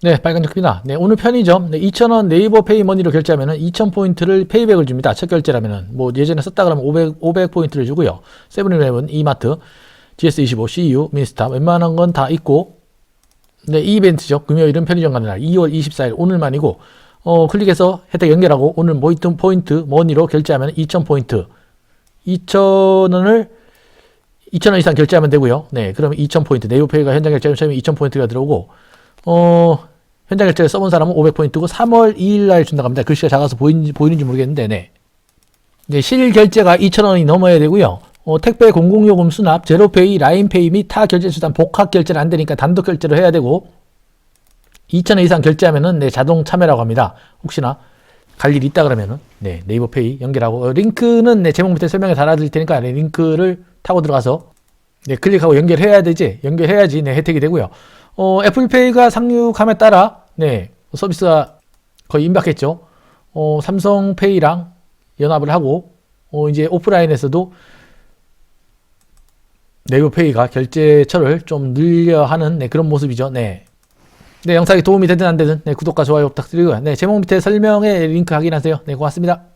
네, 빨간 적입니다. 네, 오늘 편의점 네, 2,000원 네이버 페이머니로 결제하면은 2,000포인트를 페이백을 줍니다. 첫 결제라면은 뭐 예전에 썼다 그러면 500 500포인트를 주고요. 세븐일레븐, 이마트, GS25, CU, 미스타 웬만한 건 다 있고 네, 이 이벤트죠. 금요일은 편의점 가는 날 2월 24일 오늘만이고 어, 클릭해서 혜택 연결하고 오늘 모이튼 포인트 머니로 결제하면 2,000포인트 2,000원을 2,000원 이상 결제하면 되고요. 네, 그러면 2,000포인트 네이버 페이가 현장 결제하면 2,000포인트가 들어오고 어, 현장 결제를 써본 사람은 500포인트고 3월 2일 날 준다고 합니다. 글씨가 작아서 보이는지, 보이는지 모르겠는데, 네. 네, 실 결제가 2,000원이 넘어야 되고요. 어, 택배 공공요금 수납, 제로페이, 라인페이 및 타 결제 수단 복합 결제는 안 되니까 단독 결제를 해야 되고 2,000원 이상 결제하면은 네, 자동 참여라고 합니다. 혹시나 갈 일이 있다 그러면은 네, 네이버페이 연결하고 어, 링크는 네, 제목 밑에 설명에 달아드릴 테니까 네, 링크를 타고 들어가서 네, 클릭하고 연결해야 되지. 연결해야지 네, 혜택이 되고요. 어, 애플페이가 상륙함에 따라 네, 서비스가 거의 임박했죠. 어, 삼성페이랑 연합을 하고 어, 이제 오프라인에서도 네이버페이가 결제처를 좀 늘려 하는 네, 그런 모습이죠. 네. 네, 영상이 도움이 되든 안 되든 네, 구독과 좋아요 부탁드리고요. 네, 제목 밑에 설명에 링크 확인하세요. 네, 고맙습니다.